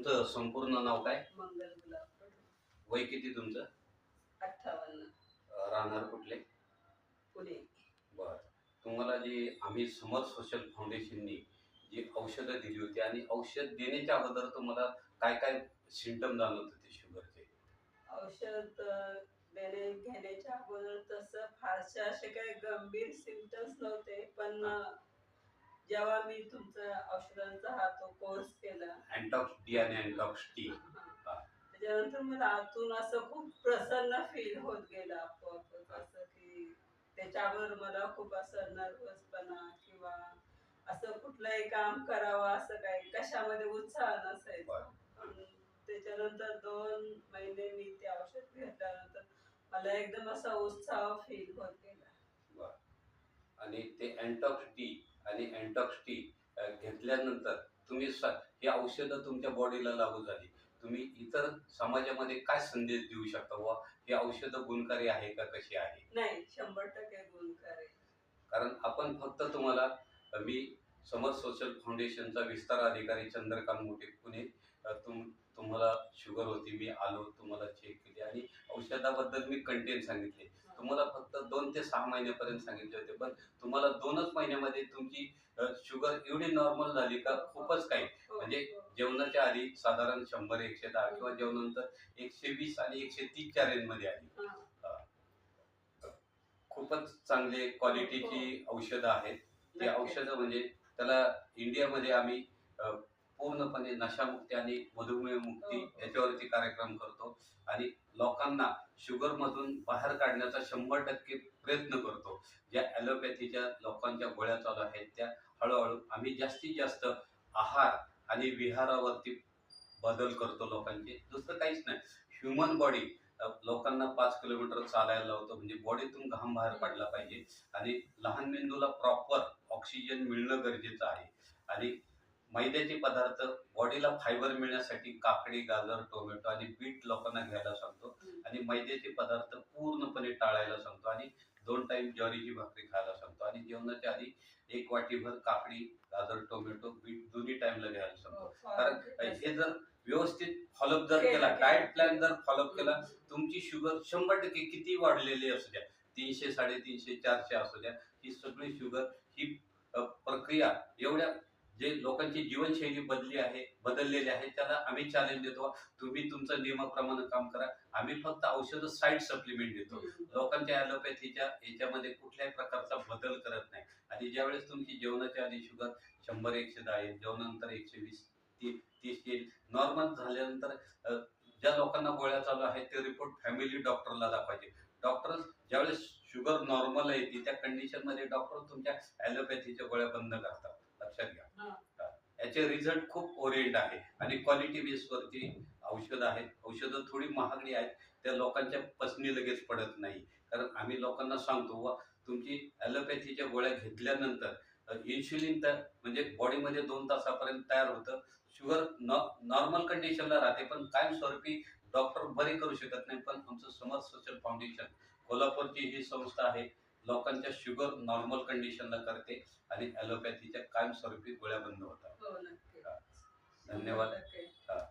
तुमचं संपूर्ण नाव काय? मंगल गुलाब वय किती तुमचं? अठ्ठावन्न. अं, राहणार कुठले? पुणे. बर. तुम्हाला जी आम्ही समर सोशल फाउंडेशननी जी औषधं दिली होती आणि औषध देण्याच्या अगोदर तुम्हाला काय काय सिमटम जाणवत होते शुगरचे? औषध अ, देणे घेण्याच्या अगोदर तसं फारसे असे काही गंभीर सिमटम्स नव्हते पण अ, जेव्हा मी तुमचा औषधांचा हा अँटॉक्स डी आणि अँटॉक्स टी. त्याच्यानंतर मला आतून असं खूप प्रसन्न फील होत गेलं आपोआपच. असं की त्याच्यावर मला खूप असं नर्वसपणा किंवा असं कुठलंही काम करावं असं काही कशामध्ये उत्साह नसायचा. त्याच्यानंतर दोन महिने मी ते औषध घेतल्यानंतर मला एकदम असा उत्साह फील होत गेला. आणि ते अँटॉक्स डी आणि अँटॉक्स टी घेतल्यानंतर तुम्ही स- ही औषधं तुमच्या बॉडीला लागू झाली. तुम्ही इतर समाजामध्ये काय संदेश देऊ शकता? व ही औषधं गुणकारी आहे का? कशी आहे? नाही शंभर टक्के गुणकार. कारण आपण फक्त तुम्हाला मी समर सोशल फाउंडेशनचा विस्तार अधिकारी चंद्रकांत मोठे पुणे तुम तुम्हाला शुगर होती मी आलो तुम्हाला चेक केली आणि औषधाबद्दल मी कंटेंट सांगितले. तुम्हाला फक्त दोन ते सहा महिन्यापर्यंत सांगितले होते पण तुम्हाला दोनच महिन्यामध्ये तुमची शुगर एवढी नॉर्मल झाली का? खूपच काही. हो, म्हणजे हो. जेवणाच्या आधी साधारण शंभर एकशे दहा किंवा जेवणानंतर एकशे वीस आणि एकशे तीसच्या रेंजमध्ये आली. हा. खूपच चांगले क्वालिटीची औषधं आहेत. ते औषधं म्हणजे त्याला इंडियामध्ये आम्ही पूर्णपणे नशामुक्ती आणि मधुमेह मुक्ती कार्यक्रम करतो आणि लोकांना शुगरमधून बाहेर काढण्याचा शंभर टक्के प्रयत्न करतो. ज्या ॲलोपॅथीच्या लोकांच्या गोळ्या चालू आहेत त्या हळूहळू आम्ही जास्तीत जास्त आहार आणि विहारावरती बदल करतो लोकांचे. दुसरं काहीच नाही. ह्युमन बॉडी लोकांना पाच किलोमीटर चालायला लावतो म्हणजे बॉडीतून घाम बाहेर पडला पाहिजे. आणि लहान मेंदूला प्रॉपर ऑक्सिजन मिळणं गरजेचं आहे. आणि मैद्याचे पदार्थ बॉडीला फायबर मिळण्यासाठी काकडी गाजर टोमॅटो आणि बीट लोकांना घ्यायला सांगतो. आणि मैद्याचे पदार्थ पूर्णपणे टाळायला सांगतो आणि दोन टाइम ज्वारीची भाकरी खायला सांगतो. आणि जेवणाच्या आधी एक वाटीभर काकडी गाजर टोमॅटो बीट दोन्ही टाइमला घ्यायला सांगतो. हो, कारण हे जर व्यवस्थित फॉलोअप जर केलं. डाएट प्लॅन जर फॉलोअप केला तुमची शुगर शंभर टक्के किती वाढलेली असू द्या तीनशे साडेतीनशे चारशे असू द्या ही सगळी शुगर ही प्रक्रिया एवढ्या जे लोकांची जीवनशैली बदली आहे बदललेली आहे त्याला आम्ही चॅलेंज देतो. तुम्ही तुमचं नियमाप्रमाणे काम करा. आम्ही फक्त औषध साईड सप्लिमेंट देतो. लोकांच्या ॲलोपॅथीच्या याच्यामध्ये कुठल्याही प्रकारचा बदल करत नाही. आणि ज्यावेळेस तुमची जेवणाच्या आधी शुगर शंभर एकशे दहा येईल जेवणानंतर एकशे वीस ती तीस येईल. नॉर्मल झाल्यानंतर ज्या लोकांना गोळ्या चालू आहेत ते रिपोर्ट फॅमिली डॉक्टरला दाखवायचे. डॉक्टर ज्यावेळेस शुगर नॉर्मल येते त्या कंडिशनमध्ये डॉक्टर तुमच्या ॲलोपॅथीच्या गोळ्या बंद करतात. याचे रिझल्ट खूप ओरिएंट आहे. आणि क्वालिटी बेसवरती औषधं आहेत. औषधं थोडी महागडी आहेत. त्या लोकांच्या पसनी लगेच पडत नाही. कारण आम्ही लोकांना सांगतो व तुमची ॲलोपॅथीच्या गोळ्या घेतल्यानंतर इन्शुलिन तर म्हणजे बॉडीमध्ये दोन तासापर्यंत तयार होतं. शुगर नॉर्मल कंडिशनला राहते. पण कायमस्वरूपी डॉक्टर बरे करू शकत नाही. पण आमचं समर सोशल फाउंडेशन कोल्हापूरची ही संस्था आहे. लोकांच्या शुगर नॉर्मल कंडिशनला करते आणि ॲलोपॅथीच्या कायमस्वरूपी गोळ्या बंद होतात हो धन्यवाद. शंभर टक्के.